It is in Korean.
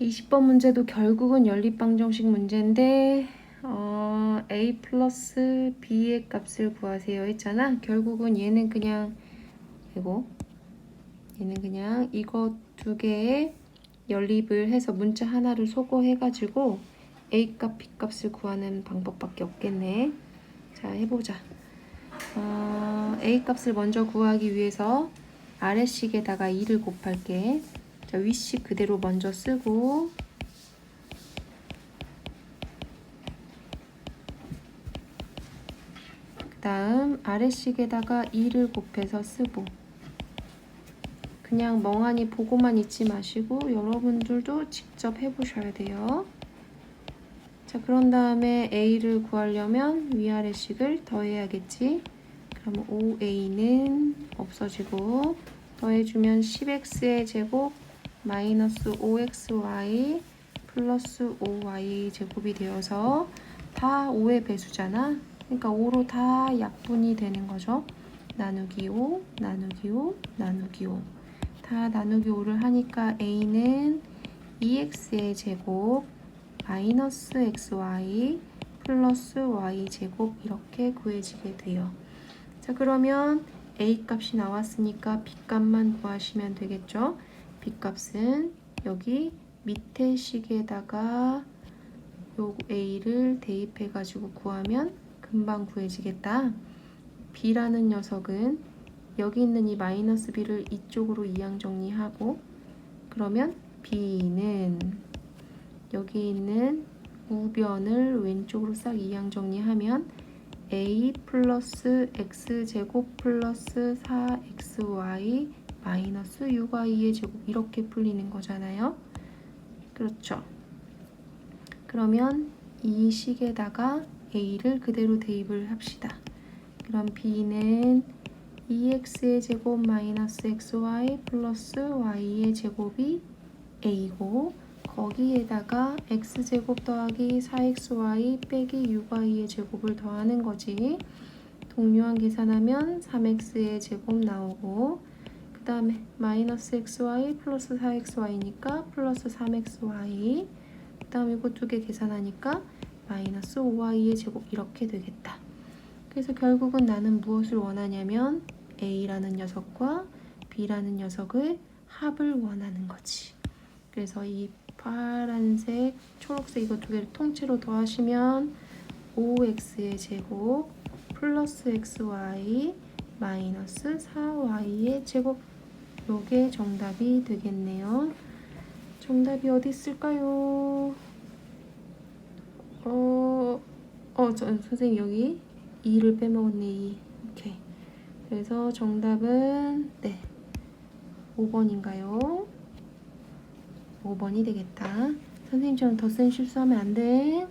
20번 문제도 결국은 연립방정식 문제인데 어, a 플러스 b의 값을 구하세요 했잖아. 결국은 얘는 그냥 이거 얘는 그냥 이거 두 개의 연립을 해서 문자 하나를 소거해 가지고 a 값, b 값을 구하는 방법밖에 없겠네. 자 해보자. 어, a 값을 먼저 구하기 위해서 아래식에다가 2를 곱할게. 자, 위식 그대로 먼저 쓰고 그 다음 아래식에다가 2를 곱해서 쓰고 그냥 멍하니 보고만 있지 마시고 여러분들도 직접 해보셔야 돼요. 자, 그런 다음에 a를 구하려면 위아래식을 더해야겠지. 그럼 5a는 없어지고 더해주면 10x의 제곱 마이너스 5xy 플러스 5y 제곱이 되어서 다 5의 배수잖아. 그러니까 5로 다 약분이 되는 거죠. 나누기 5, 나누기 5, 나누기 5. 다 나누기 5를 하니까 a는 2x의 제곱 마이너스 xy 플러스 y 제곱 이렇게 구해지게 돼요. 자 그러면 a 값이 나왔으니까 b 값만 구하시면 되겠죠. B 값은 여기 밑에 식에다가 요 a를 대입해 가지고 구하면 금방 구해지겠다. b라는 녀석은 여기 있는 이 마이너스 b를 이쪽으로 이항 정리하고 그러면 b는 여기 있는 우변을 왼쪽으로 싹 이항 정리하면 a 플러스 x제곱 플러스 4xy 마이너스 6y의 제곱 이렇게 풀리는 거잖아요. 그렇죠. 그러면 이 식에다가 a를 그대로 대입을 합시다. 그럼 b는 2x의 제곱 마이너스 xy 플러스 y의 제곱이 a고 거기에다가 x제곱 더하기 4xy 빼기 6y의 제곱을 더하는 거지. 동료한 계산하면 3x의 제곱 나오고 그 다음에 마이너스 xy 플러스 4xy니까 플러스 3xy 그 다음 이거 두 개 계산하니까 마이너스 5y의 제곱 이렇게 되겠다. 그래서 결국은 나는 무엇을 원하냐면 a라는 녀석과 b라는 녀석을 합을 원하는 거지. 그래서 이 파란색, 초록색 이거 두 개를 통째로 더하시면 5x의 제곱 플러스 xy 마이너스 4y의 제곱 요게 정답이 되겠네요. 정답이 어디 있을까요? 어, 어, 저, 선생님 여기 2를 빼먹었네, 2. 오케이. 그래서 정답은, 네. 5번인가요? 5번이 되겠다. 선생님처럼 더 센 실수하면 안 돼.